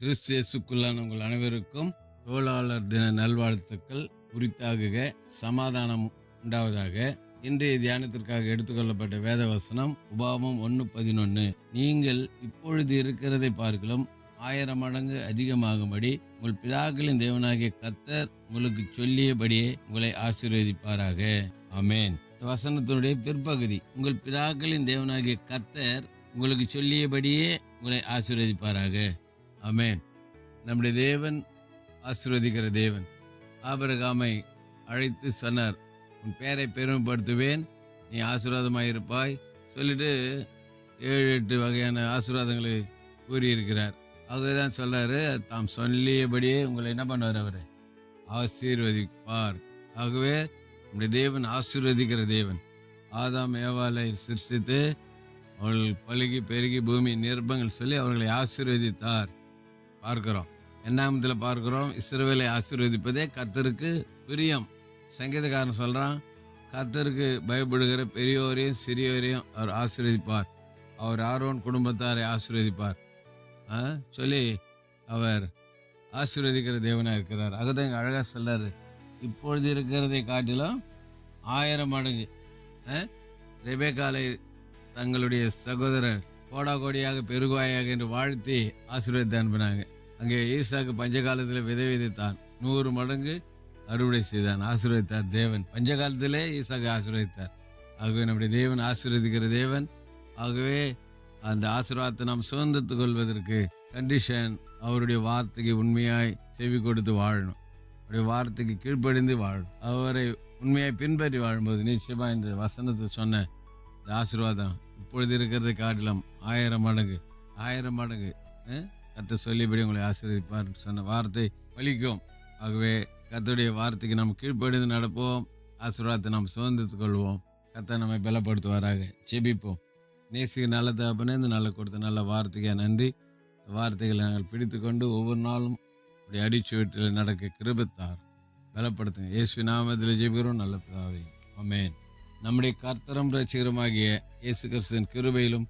கிறிஸ்தியேசுக்குள்ளான உங்கள் அனைவருக்கும் தோளாளர் தின நல்வாழ்த்துக்கள். உரித்தாகுக சமாதானம் உண்டாவதாக. இன்றைய தியானத்திற்காக எடுத்துக்கொள்ளப்பட்ட வேத வசனம் உபாமம் ஒன்று பதினொன்று நீங்கள் இப்பொழுது இருக்கிறதை பார்க்கலாம் ஆயிரம் மடங்கு அதிகமாகும்படி உங்கள் பிதாக்களின் தேவனாகிய கத்தர் உங்களுக்கு சொல்லியபடியே உங்களை ஆசீர்வதிப்பாராக. அமேன் வசனத்தினுடைய பிற்பகுதி உங்கள் பிதாக்களின் தேவனாகிய கத்தர் உங்களுக்கு சொல்லியபடியே உங்களை ஆசீர்வதிப்பாராக. அமேன் நம்முடைய தேவன் ஆசீர்வதிக்கிற தேவன். ஆபரகாமை அழைத்து சொன்னார் உன் பேரை பெருமைப்படுத்துவேன் நீ ஆசீர்வாதமாக இருப்பாய். சொல்லிட்டு ஏழு எட்டு வகையான ஆசீர்வாதங்களை கூறியிருக்கிறார். ஆகவே தான் சொல்றாரு தாம் சொல்லியபடியே உங்களை என்ன பண்ணுவார் அவர்? ஆசீர்வதிப்பார். ஆகவே நம்முடைய தேவன் ஆசீர்வதிக்கிற தேவன். ஆதாம் ஏவாலை சிருஷ்டித்து அவர்கள் பழுகி பெருகி பூமி நிர்பங்கள் சொல்லி அவர்களை ஆசீர்வதித்தார். பார்க்கிறோம். எண்ணாமத்தில் பார்க்கிறோம். இஸ்ரவேலை ஆசீர்வதிப்பதே கத்தருக்கு பிரியம். சங்கீதக்காரன் சொல்கிறான் கத்தருக்கு பயப்படுகிற பெரியோரையும் சிறியோரையும் அவர் ஆசீர்வதிப்பார். அவர் ஆரோன் குடும்பத்தாரை ஆசீர்வதிப்பார். சொல்லி அவர் ஆசீர்வதிக்கிற தேவனாக இருக்கிறார். அதுதான் எங்கள் அழகாக சொல்றாரு. இப்பொழுது இருக்கிறதை காட்டிலும் ஆயிரம் மடங்கு ஆ? ரெபேக்காலை தங்களுடைய சகோதரர் கோடா கோடியாக பெருகுவாயாக என்று வாழ்த்தி ஆசீர்வதித்து அனுப்பினாங்க. அங்கே ஈசாக்கு பஞ்சகாலத்தில் விதை விதைத்தான். நூறு மடங்கு அறுவடை செய்தான் ஆசீர்வதித்தார் தேவன். பஞ்சகாலத்திலே ஈசாக்கு ஆசீர்வதித்தார். ஆகவே நம்முடைய தேவன் ஆசீர்வதிக்கிற தேவன். ஆகவே அந்த ஆசீர்வாதத்தை நாம் சுதந்திரத்து கொள்வதற்கு கண்டிஷன் அவருடைய வார்த்தைக்கு உண்மையாய் செவி கொடுத்து வாழணும். அவருடைய வார்த்தைக்கு கீழ்ப்படிந்து வாழணும். அவரை உண்மையாய் பின்பற்றி வாழும்போது நிச்சயமாக இந்த வசனத்தை சொன்ன இந்த ஆசீர்வாதம் இப்பொழுது இருக்கிறதை காட்டிலும் ஆயிரம் மடங்கு ஆயிரம் மடங்கு கத்தை சொல்லிபடி உங்களை ஆசீர்வதிப்பார் சொன்ன வார்த்தை பலிக்கும். ஆகவே கத்தோடைய வார்த்தைக்கு நாம் கீழ்ப்படிந்து நடப்போம். ஆசீர்வாதத்தை நாம் சுதந்திரத்து கொள்வோம். கத்தை நம்மை பலப்படுத்துவாராக. செபிப்போம் நேசிக்கு நல்ல தகப்பனே இந்த நல்ல கொடுத்த நல்ல வார்த்தைக்கு நன்றி. வார்த்தைகளை நாங்கள் பிடித்து கொண்டு ஒவ்வொரு நாளும் அப்படி அடிச்சு வீட்டில் நடக்க கிருபத்தார். பலப்படுத்துங்க. இயேசு நாமத்தில் ஜெபிக்கிறோம். நல்ல பிதாவே. அமேன் நம்முடைய கர்த்தரம் ரசிகரமாகிய இயேசு கிறிஸ்துவின் கிருபையிலும்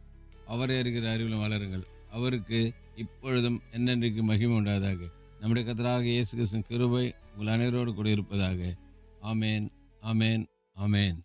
அவரை அறிகிற அறிவிலும் வளருங்கள். அவருக்கு இப்பொழுதும் என்னென்றைக்கு மகிமை உண்டாதாக. நம்முடைய கத்தராக இயேசு கிருஷ்ணன் கிருபை உங்கள் அனைவரோடு கூட இருப்பதாக. ஆமேன் ஆமேன் ஆமேன்.